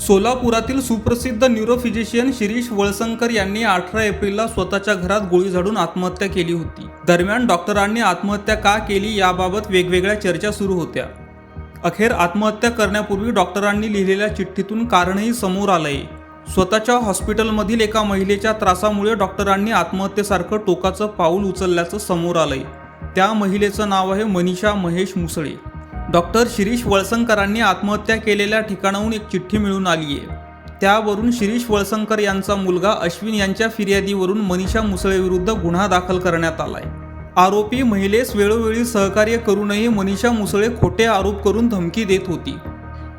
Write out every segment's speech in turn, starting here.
सोलापुरातील सुप्रसिद्ध न्यूरोफिजिशियन शिरीष वळसंकर यांनी अठरा एप्रिलला स्वतःच्या घरात गोळी झाडून आत्महत्या केली होती. दरम्यान डॉक्टरांनी आत्महत्या का केली याबाबत वेगवेगळ्या चर्चा सुरू होत्या. अखेर आत्महत्या करण्यापूर्वी डॉक्टरांनी लिहिलेल्या चिठ्ठीतून कारणही समोर आलंय. स्वतःच्या हॉस्पिटलमधील एका महिलेच्या त्रासामुळे डॉक्टरांनी आत्महत्येसारखं टोकाचं पाऊल उचलल्याचं समोर आलंय. त्या महिलेचं नाव आहे मनीषा महेश मुसळे. डॉक्टर शिरीष वळसंकरांनी आत्महत्या केलेल्या ठिकाणाहून एक चिठ्ठी मिळून आली आहे त्यावरून शिरीष वळसंकर यांचा मुलगा अश्विन यांच्या फिर्यादीवरून मनीषा मुसळेविरुद्ध गुन्हा दाखल करण्यात आलाय. आरोपी महिलेस वेळोवेळी सहकार्य करूनही मनीषा मुसळे खोटे आरोप करून धमकी देत होती.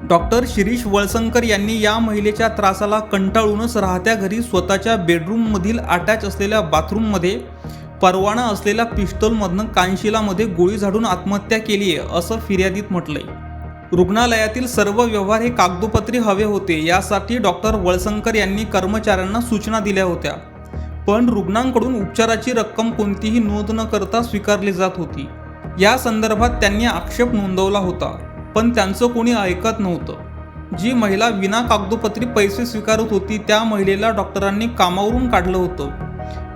डॉक्टर शिरीष वळसंकर यांनी या महिलेच्या त्रासाला कंटाळूनच राहत्या घरी स्वतःच्या बेडरूममधील अटॅच असलेल्या बाथरूममध्ये परवाना असलेल्या पिस्तोलमधनं कानशिलामध्ये गोळी झाडून आत्महत्या केली आहे असं फिर्यादीत म्हटलंय. रुग्णालयातील सर्व व्यवहार हे कागदोपत्री हवे होते यासाठी डॉक्टर वळसंकर यांनी कर्मचाऱ्यांना सूचना दिल्या होत्या. पण रुग्णांकडून उपचाराची रक्कम कोणतीही नोंद न करता स्वीकारली जात होती. या संदर्भात त्यांनी आक्षेप नोंदवला होता पण त्यांचं कोणी ऐकत नव्हतं. जी महिला विना कागदोपत्री पैसे स्वीकारत होती त्या महिलेला डॉक्टरांनी कामावरून काढलं होतं.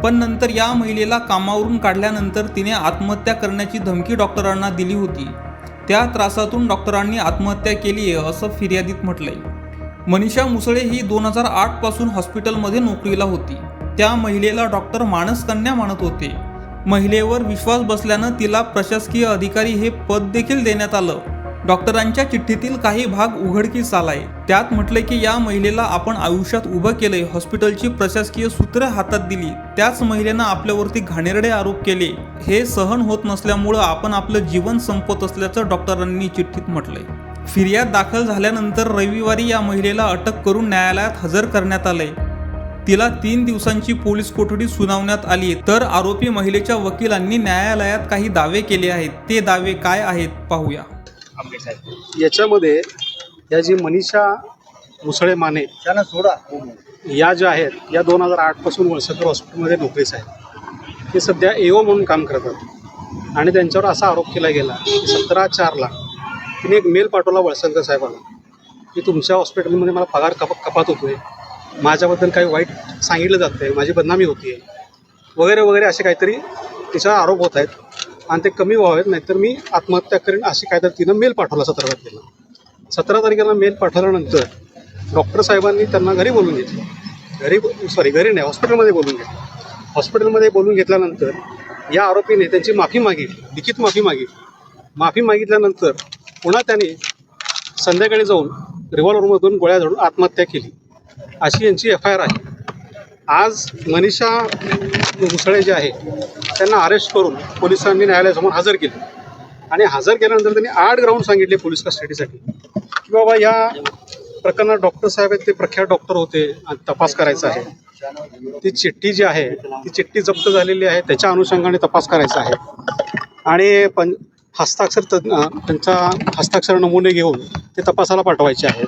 पण नंतर या महिलेला कामावरून काढल्यानंतर तिने आत्महत्या करण्याची धमकी डॉक्टरांना दिली होती. त्या त्रासातून डॉक्टरांनी आत्महत्या केली आहे असं फिर्यादीत म्हटलंय. मनीषा मुसळे ही दोन हजार आठपासून हॉस्पिटलमध्ये नोकरीला होती. त्या महिलेला डॉक्टर मानसकन्या कन्या मानत होते. महिलेवर विश्वास बसल्यानं तिला प्रशासकीय अधिकारी हे पद देखील देण्यात आलं. डॉक्टरांच्या चिठ्ठीतील काही भाग उघडकीस आलाय. त्यात म्हटले की या महिलेला आपण आयुष्यात उभं केले हॉस्पिटलची प्रशासकीय सूत्र हातात दिली. त्याच महिलेनं आपल्यावरती घाणेरडे आरोप केले. हे सहन होत नसल्यामुळं आपण आपलं जीवन संपवत असल्याचं डॉक्टरांनी चिठ्ठीत म्हटलंय. फिर्याद दाखल झाल्यानंतर रविवारी या महिलेला अटक करून न्यायालयात हजर करण्यात आले तिला तीन दिवसांची पोलीस कोठडी सुनावण्यात आली. तर आरोपी महिलेच्या वकिलांनी न्यायालयात काही दावे केले आहेत. ते दावे काय आहेत पाहूया. याच्यामध्ये या जी मनीषा मुसळे माने त्यांना सोडा. या ज्या आहेत या दोन हजार आठपासून वळसकर हॉस्पिटलमध्ये नोकरीस आहेत. ते सध्या एओ म्हणून काम करतात. आणि त्यांच्यावर असा आरोप केला गेला की सतरा चारला तिने एक मेल पाठवला वळसंकर साहेबांना की तुमच्या हॉस्पिटलमध्ये मला पगार कप कपात होतोय. माझ्याबद्दल काही वाईट सांगितलं जातं आहे माझी बदनामी होती वगैरे वगैरे असे काहीतरी तिच्यावर आरोप होत आहेत. आणि ते कमी व्हावेत नाहीतर मी आत्महत्या करेन अशी काहीतरी तिनं मेल पाठवला सतरा तारखेला. सतरा तारखेला मेल पाठवल्यानंतर डॉक्टर साहेबांनी त्यांना घरी बोलून घेतलं. घरी सॉरी घरी नाही हॉस्पिटलमध्ये बोलून घेतलं. हॉस्पिटलमध्ये बोलून घेतल्यानंतर या आरोपीने त्यांची माफी मागितली लिखित माफी मागितली. माफी मागितल्यानंतर पुन्हा त्याने संध्याकाळी जाऊन रिव्हॉल्वरमधून गोळ्या झाडून आत्महत्या केली. अशी यांची एफ आय आर आहे. आज मनीषा मुसळे जे आहे त्यांना अरेस्ट करून पोलिसांनी न्यायालयासमोर हजर केले. आणि हजर केल्यानंतर त्यांनी आठ ग्राउंड सांगितले पोलीस कस्टडीसाठी की बाबा या प्रकरणात डॉक्टर साहेब आहेत ते प्रख्यात डॉक्टर होते आणि तपास करायचा आहे. ती चिठ्ठी जी आहे ती चिठ्ठी जप्त झालेली आहे त्याच्या अनुषंगाने तपास करायचा आहे. आणि पं हस्ताक्षर तज्ञ त्यांचा हस्ताक्षर नमुने घेऊन ते तपासाला पाठवायचे आहेत.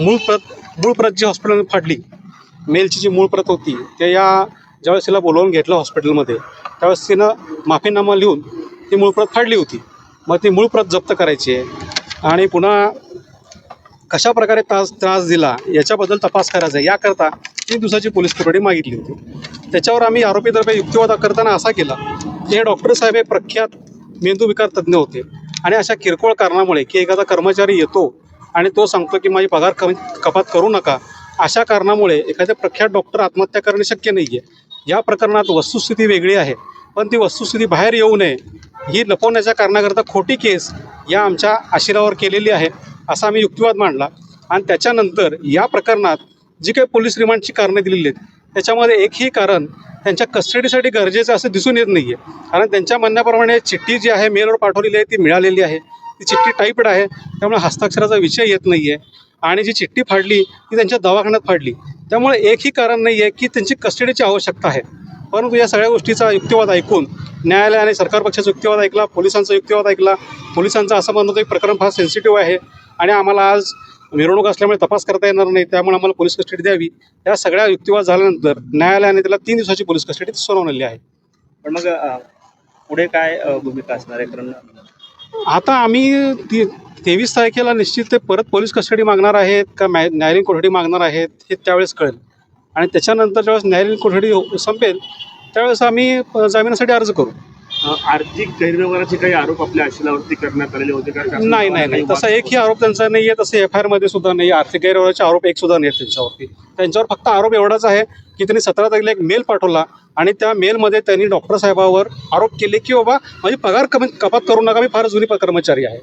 मूळ प्रत मूळ प्रत जी हॉस्पिटल फाडली मेलची जी मूळ प्रत होती ते या ज्यावेळेस तिला बोलवून घेतलं हॉस्पिटलमध्ये त्यावेळेस तिनं माफीनामा लिहून ती मूळ प्रत फाडली होती. मग ती मूळ प्रत जप्त करायची आहे. आणि पुन्हा कशा प्रकारे त्रास त्रास दिला याच्याबद्दल तपास करायचा आहे. याकरता तीन दिवसाची पोलीस कोठडी मागितली होती. त्याच्यावर आम्ही आरोपीतर्फे युक्तिवाद करताना असा केला की हे डॉक्टर साहेब हे प्रख्यात मेंदूविकार तज्ज्ञ होते. आणि अशा किरकोळ कारणामुळे की एखादा कर्मचारी येतो आणि तो सांगतो की माझी पगार कमी कपात करू नका अशा कारणामुळे एखाद्या प्रख्यात डॉक्टर आत्महत्या करणे शक्य नाही आहे या प्रकरणात वस्तुस्थिती वेगळी आहे. पण ती वस्तुस्थिती बाहेर येऊ नये ही लपवण्याच्या कारणाकरता खोटी केस या आमच्या आशिरावर केलेली आहे असा आम्ही युक्तिवाद मांडला. आणि त्याच्यानंतर या प्रकरणात जी काही पोलीस रिमांडची कारणे दिलेली आहेत त्याच्यामध्ये एकही कारण त्यांच्या कस्टडीसाठी गरजेचं असं दिसून येत नाही आहे कारण त्यांच्या म्हणण्याप्रमाणे चिठ्ठी जी आहे मेलवर पाठवलेली आहे ती मिळालेली आहे. ती चिठ्ठी टाईपड आहे त्यामुळे हस्ताक्षराचा विषय येत नाही आहे आणि जी चिठ्ठी फाडली ती त्यांच्या दवाखान्यात फाडली. त्यामुळे एकही कारण नाही आहे की त्यांची कस्टडीची आवश्यकता आहे. परंतु या सगळ्या गोष्टीचा युक्तिवाद ऐकून न्यायालयाने सरकार पक्षाचा युक्तिवाद ऐकला पोलिसांचा युक्तिवाद ऐकला पोलिसांचं असं म्हणणं होतं की प्रकरण फार सेन्सिटिव्ह आहे आणि आम्हाला आज मिरवणूक असल्यामुळे तपास करता येणार नाही त्यामुळे आम्हाला पोलीस कस्टडी द्यावी. या सगळ्या युक्तिवाद झाल्यानंतर न्यायालयाने त्याला तीन दिवसाची पोलीस कस्टडी सुनावलेली आहे. पण मग पुढे काय भूमिका असणार आहे? कारण आता आम्ही ती तेवीस तारखेला निश्चित ते परत पोलीस कस्टडी मागणार आहेत का न्याय न्यायालयीन कोठडी मागणार आहेत हे त्यावेळेस कळेल. आणि त्याच्यानंतर ज्यावेळेस न्यायालयीन कोठडी हो- संपेल त्यावेळेस आम्ही जामिनासाठी अर्ज करू. आर्थिक गैरव्यवहाराचे काही आरोप आपल्या आशिलावरती करण्यात आलेले होते का? नाही नाही नाही. तसा एकही आरोप त्यांचा नाही आहे तसं एफ आय आरमध्ये सुद्धा नाही आर्थिक गैरव्यवहाराचे आरोप एक सुद्धा नाही आहेत त्यांच्यावरती. त्यांच्यावर फक्त आरोप एवढाच आहे की त्यांनी सतरा तारखेला एक मेल पाठवला आणि त्या मेलमध्ये त्यांनी डॉक्टर साहेबावर आरोप केले की बाबा माझी पगार कमी कपात करू नका मी फार जुनी कर्मचारी आहे.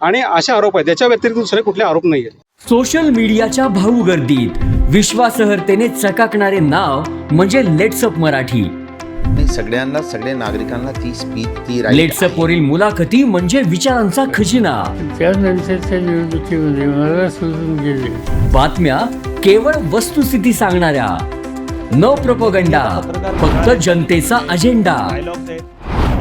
आणि असे आरोप आहेत. त्याच्या व्यतिरिक्त दुसरे कुठले आरोप नाही आहेत सोशल मीडियाच्या भाऊ गर्दीत विश्वासार्हतेने चकाकणारे नाव म्हणजे लेट्सअप मराठी. नाही सगळ्यांना सगळ्या नागरिकांना ती स्पीच ती right लेट्सअप आहे. वरील मुलाखती म्हणजे विचारांचा खजिना. त्यानंतरच्या निवडणुकीमध्ये मला सोडून गेले. बातम्या केवळ वस्तुस्थिती सांगणाऱ्या. न प्रपोगंडा फक्त जनतेचा अजेंडा.